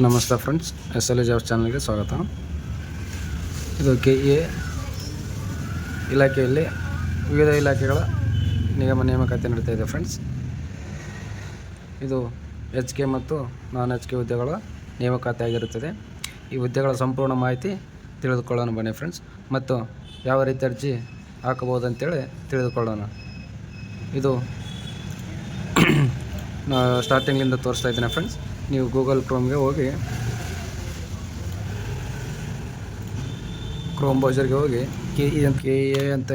ನಮಸ್ತೆ friends, S L A job ಚಾನಲ್ಗೆ ಸ್ವಾಗತ. ಇದು ಕೆ ಎ ಇಲಾಖೆಯಲ್ಲಿ ವಿವಿಧ ಇಲಾಖೆಗಳ ನಿಗಮ ನೇಮಕಾತಿ ನಡೀತಾ ಇದೆ ಫ್ರೆಂಡ್ಸ್. ಇದು ಎಚ್ ಕೆ ಮತ್ತು ನಾನ್ ಎಚ್ ಕೆ ಹುದ್ದೆಗಳ ನೇಮಕಾತಿ ಆಗಿರುತ್ತದೆ. ಈ ಹುದ್ದೆಗಳ ಸಂಪೂರ್ಣ ಮಾಹಿತಿ ತಿಳಿದುಕೊಳ್ಳೋಣ ಬನ್ನಿ ಫ್ರೆಂಡ್ಸ್. ಮತ್ತು ಯಾವ ರೀತಿ ಅರ್ಜಿ ಹಾಕಬಹುದು ಅಂತೇಳಿ ತಿಳಿದುಕೊಳ್ಳೋಣ. ಇದು ಸ್ಟಾರ್ಟಿಂಗ್ಲಿಂದ ತೋರಿಸ್ತಾ ಇದ್ದೇನೆ ಫ್ರೆಂಡ್ಸ್. ನೀವು ಗೂಗಲ್ ಕ್ರೋಮ್ಗೆ ಹೋಗಿ ಕ್ರೋಮ್ ಬ್ರೌಸರ್ಗೆ ಹೋಗಿ K E M K A ಅಂತ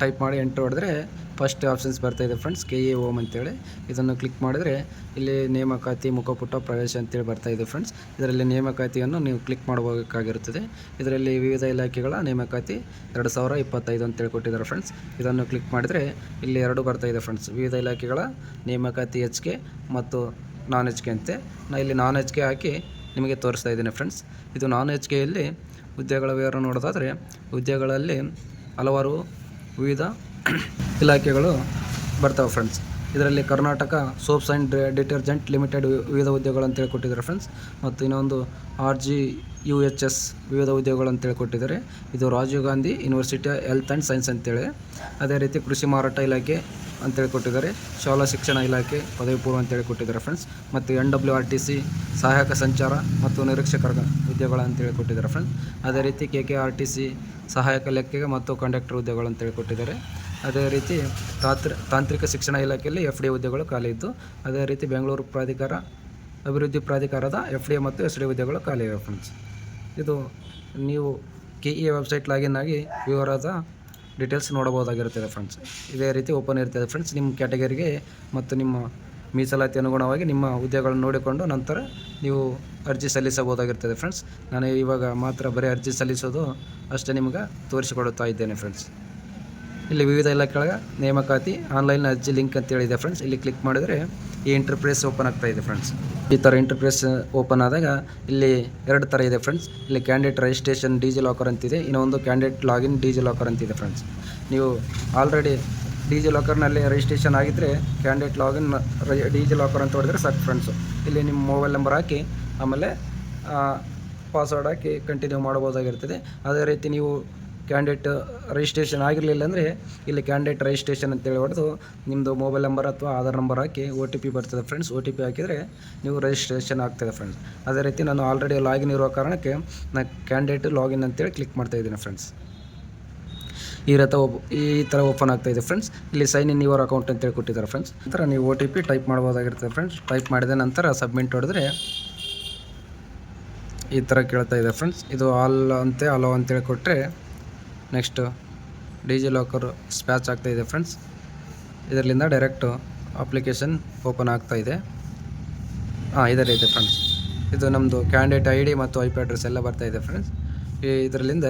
ಟೈಪ್ ಮಾಡಿ ಎಂಟ್ರ್ ಹೊಡೆದ್ರೆ ಫಸ್ಟ್ ಆಪ್ಷನ್ಸ್ ಬರ್ತಾ ಇದೆ ಫ್ರೆಂಡ್ಸ್ ಕೆ ಎ ಓಮ್ ಅಂತೇಳಿ. ಇದನ್ನು ಕ್ಲಿಕ್ ಮಾಡಿದರೆ ಇಲ್ಲಿ ನೇಮಕಾತಿ ಮುಖಪುಟ ಪ್ರವೇಶ ಅಂತೇಳಿ ಬರ್ತಾ ಇದೆ ಫ್ರೆಂಡ್ಸ್ ಇದರಲ್ಲಿ ನೇಮಕಾತಿಯನ್ನು ನೀವು ಕ್ಲಿಕ್ ಮಾಡಬೇಕಾಗಿರುತ್ತದೆ ಇದರಲ್ಲಿ ವಿವಿಧ ಇಲಾಖೆಗಳ ನೇಮಕಾತಿ ಎರಡು ಸಾವಿರ ಇಪ್ಪತ್ತೈದು ಅಂತೇಳಿ ಕೊಟ್ಟಿದ್ದಾರೆ ಫ್ರೆಂಡ್ಸ್ ಇದನ್ನು ಕ್ಲಿಕ್ ಮಾಡಿದರೆ ಇಲ್ಲಿ ಎರಡು ಬರ್ತಾ ಇದೆ ಫ್ರೆಂಡ್ಸ್ ವಿವಿಧ ಇಲಾಖೆಗಳ ನೇಮಕಾತಿ ಎಚ್ ಕೆ ಮತ್ತು ನಾನ್ ಎಚ್ ಕೆ ಅಂತೆ. ನಾ ಇಲ್ಲಿ ನಾನ್ ಎಚ್ ಕೆ ಹಾಕಿ ನಿಮಗೆ ತೋರಿಸ್ತಾ ಇದ್ದೀನಿ ಫ್ರೆಂಡ್ಸ್ ಇದು ನಾನ್ ಎಚ್ ಕೆಯಲ್ಲಿ ಹುದ್ದೆಗಳ ವಿವರ ನೋಡೋದಾದರೆ ಹುದ್ದೆಗಳಲ್ಲಿ ಹಲವಾರು ವಿವಿಧ ಇಲಾಖೆಗಳು ಬರ್ತವೆ ಫ್ರೆಂಡ್ಸ್ ಇದರಲ್ಲಿ Karnataka soaps and detergent limited ವಿವಿಧ ಉದ್ಯೋಗಗಳು ಅಂತೇಳಿ ಕೊಟ್ಟಿದ್ದಾರೆ ಫ್ರೆಂಡ್ಸ್ ಮತ್ತು ಇನ್ನೊಂದು R G U H S ವಿವಿಧ ಉದ್ಯೋಗಗಳು ಅಂತೇಳಿ ಕೊಟ್ಟಿದ್ದಾರೆ ಇದು Rajiv Gandhi university health and science ಅಂತೇಳಿ. ಅದೇ ರೀತಿ ಕೃಷಿ ಮಾರಾಟ ಇಲಾಖೆ ಅಂತೇಳಿ ಕೊಟ್ಟಿದ್ದಾರೆ ಶಾಲಾ ಶಿಕ್ಷಣ ಇಲಾಖೆ ಪದವಿ ಪೂರ್ವ ಅಂತೇಳಿ ಕೊಟ್ಟಿದ್ದಾರೆ ಫ್ರೆಂಡ್ಸ್ ಮತ್ತು N W R T C ಸಹಾಯಕ ಸಂಚಾರ ಮತ್ತು ನಿರೀಕ್ಷಕರ ಹುದ್ದೆಗಳು ಅಂತೇಳಿ ಕೊಟ್ಟಿದ್ದಾರೆ ಫ್ರೆಂಡ್ಸ್ ಅದೇ ರೀತಿ K K R T C ಸಹಾಯಕ ಲೆಕ್ಕಿಗೆ ಮತ್ತು ಕಂಡಕ್ಟರ್ ಹುದ್ದೆಗಳು ಅಂತೇಳಿ ಕೊಟ್ಟಿದ್ದಾರೆ ಅದೇ ರೀತಿ ತಾತ್ರ, ತಾಂತ್ರಿಕ ಶಿಕ್ಷಣ ಇಲಾಖೆಯಲ್ಲಿ ಎಫ್ ಡಿ ಹುದ್ದೆಗಳು ಖಾಲಿ ಇದ್ದು ಅದೇ ರೀತಿ ಬೆಂಗಳೂರು ಪ್ರಾಧಿಕಾರ, ಅಭಿವೃದ್ಧಿ ಪ್ರಾಧಿಕಾರದ ಎಫ್ ಡಿ ಮತ್ತು ಎಸ್ ಡಿ ಹುದ್ದೆಗಳು ಖಾಲಿ ಇವೆ ಫ್ರೆಂಡ್ಸ್ ಇದು ನೀವು ಕೆ ಇ ವೆಬ್ಸೈಟ್ ಲಾಗಿನ್ ಆಗಿ ವಿವರದ ಡೀಟೇಲ್ಸ್ ನೋಡಬಹುದಾಗಿರುತ್ತದೆ ಫ್ರೆಂಡ್ಸ್ ಇದೇ ರೀತಿ ಓಪನ್ ಇರ್ತದೆ ಫ್ರೆಂಡ್ಸ್ ನಿಮ್ಮ ಕ್ಯಾಟಗರಿಗೆ ಮತ್ತು ನಿಮ್ಮ ಮೀಸಲಾತಿ ಅನುಗುಣವಾಗಿ ನಿಮ್ಮ ಹುದ್ದೆಗಳನ್ನು ನೋಡಿಕೊಂಡು ನಂತರ ನೀವು ಅರ್ಜಿ ಸಲ್ಲಿಸಬಹುದಾಗಿರ್ತದೆ ಫ್ರೆಂಡ್ಸ್ ನಾನು ಇವಾಗ ಮಾತ್ರ ಬರೀ ಅರ್ಜಿ ಸಲ್ಲಿಸೋದು ಅಷ್ಟೇ ನಿಮಗೆ ತೋರಿಸಿಕೊಡುತ್ತಾ ಇದ್ದೇನೆ ಫ್ರೆಂಡ್ಸ್ ಇಲ್ಲಿ ವಿವಿಧ ಇಲಾಖೆಗಳ ನೇಮಕಾತಿ ಆನ್ಲೈನ್ ಅರ್ಜಿ ಲಿಂಕ್ ಅಂತ ಇದೆ ಫ್ರೆಂಡ್ಸ್ ಇಲ್ಲಿ ಕ್ಲಿಕ್ ಮಾಡಿದರೆ ಈ ಇಂಟರ್ಪ್ರೇಸ್ ಓಪನ್ ಆಗ್ತಾ ಇದೆ ಫ್ರೆಂಡ್ಸ್ ಈ ಥರ ಇಂಟರ್ಪ್ರೇಸ್ ಓಪನ್ ಆದಾಗ ಇಲ್ಲಿ ಎರಡು ಥರ ಇದೆ ಫ್ರೆಂಡ್ಸ್ ಇಲ್ಲಿ ಕ್ಯಾಂಡಿಡೇಟ್ ರಿಜಿಸ್ಟ್ರೇಷನ್ ಡಿಜಿ ಲಾಕರ್ ಅಂತಿದೆ ಇನ್ನೊಂದು ಕ್ಯಾಂಡಿಡೇಟ್ ಲಾಗಿನ್ ಡಿಜಿ ಲಾಕರ್ ಅಂತಿದೆ ಫ್ರೆಂಡ್ಸ್ ನೀವು ಆಲ್ರೆಡಿ ಡಿಜಿ ಲಾಕರ್ನಲ್ಲಿ ರಿಜಿಸ್ಟ್ರೇಷನ್ ಆಗಿದ್ದರೆ ಕ್ಯಾಂಡಿಡೇಟ್ ಲಾಗಿನ್ ಡಿಜಿ ಲಾಕರ್ ಅಂತ ಹೊಡೆದ್ರೆ ಸಾಕು ಫ್ರೆಂಡ್ಸು ಇಲ್ಲಿ ನಿಮ್ಮ ಮೊಬೈಲ್ ನಂಬರ್ ಹಾಕಿ, ಆಮೇಲೆ ಪಾಸ್ವರ್ಡ್ ಹಾಕಿ ಕಂಟಿನ್ಯೂ ಮಾಡ್ಬೋದಾಗಿರ್ತದೆ ಅದೇ ರೀತಿ ನೀವು ಕ್ಯಾಂಡಿಡೇಟ್ ರಿಜಿಸ್ಟ್ರೇಷನ್ ಆಗಿರಲಿಲ್ಲ ಅಂದರೆ ಇಲ್ಲಿ ಕ್ಯಾಂಡಿಡೇಟ್ ರಿಜಿಸ್ಟ್ರೇಷನ್ ಅಂತೇಳಿ ಹೊಡೆದು ನಿಮ್ಮದು ಮೊಬೈಲ್ ನಂಬರ್ ಅಥವಾ ಆಧಾರ್ ನಂಬರ್ ಹಾಕಿ ಒ ಟಿ ಪಿ ಬರ್ತದೆ ಫ್ರೆಂಡ್ಸ್ ಒ ಟಿ ಪಿ ಹಾಕಿದರೆ ನೀವು ರಿಜಿಸ್ಟ್ರೇಷನ್ ಆಗ್ತದೆ ಫ್ರೆಂಡ್ಸ್ ಅದೇ ರೀತಿ ನಾನು ಆಲ್ರೆಡಿ ಲಾಗಿನ್ ಇರೋ ಕಾರಣಕ್ಕೆ ನಾನು ಕ್ಯಾಂಡಿಡೇಟ್ ಲಾಗಿನ್ ಅಂತೇಳಿ ಕ್ಲಿಕ್ ಮಾಡ್ತಾ ಇದ್ದೀನಿ ಫ್ರೆಂಡ್ಸ್ ಈ ರಥ ಒಪ್ ಈ ಥರ ಓಪನ್ ಆಗ್ತಾ ಇದೆ ಫ್ರೆಂಡ್ಸ್ ಇಲ್ಲಿ ಸೈನ್ ಇನ್ ಯುವರ್ ಅಕೌಂಟ್ ಅಂತೇಳಿ ಕೊಟ್ಟಿದ್ದಾರೆ ಫ್ರೆಂಡ್ಸ್ ಒಂಥರ ನೀವು ಒ ಟಿ ಪಿ ಟೈಪ್ ಮಾಡ್ಬೋದಾಗಿರ್ತದೆ ಫ್ರೆಂಡ್ಸ್ ಟೈಪ್ ಮಾಡಿದ ನಂತರ ಸಬ್ಮಿಟ್ ಹೊಡೆದ್ರೆ ಈ ಥರ ಕೇಳ್ತಾ ಇದೆ ಫ್ರೆಂಡ್ಸ್ ಇದು ಆಲ್ ಅಂತೆ ಅಲೋ ಅಂತೇಳಿ ಕೊಟ್ಟರೆ ನೆಕ್ಸ್ಟು ಡಿಜಿ ಲಾಕರ್ ಸ್ಪ್ಯಾಚ್ ಆಗ್ತಾ ಇದೆ ಫ್ರೆಂಡ್ಸ್ ಇದರಿಂದ ಡೈರೆಕ್ಟು ಅಪ್ಲಿಕೇಶನ್ ಓಪನ್ ಆಗ್ತಾ ಇದೆ. ಹಾಂ ಇದರ ಇದೆ ಫ್ರೆಂಡ್ಸ್ ಇದು ನಮ್ಮದು ಕ್ಯಾಂಡಿಡೇಟ್ ಐ ಡಿ ಮತ್ತು ಐ ಪಿ ಅಡ್ರೆಸ್ ಎಲ್ಲ ಬರ್ತಾ ಇದೆ ಫ್ರೆಂಡ್ಸ್ ಈ ಇದರಿಂದ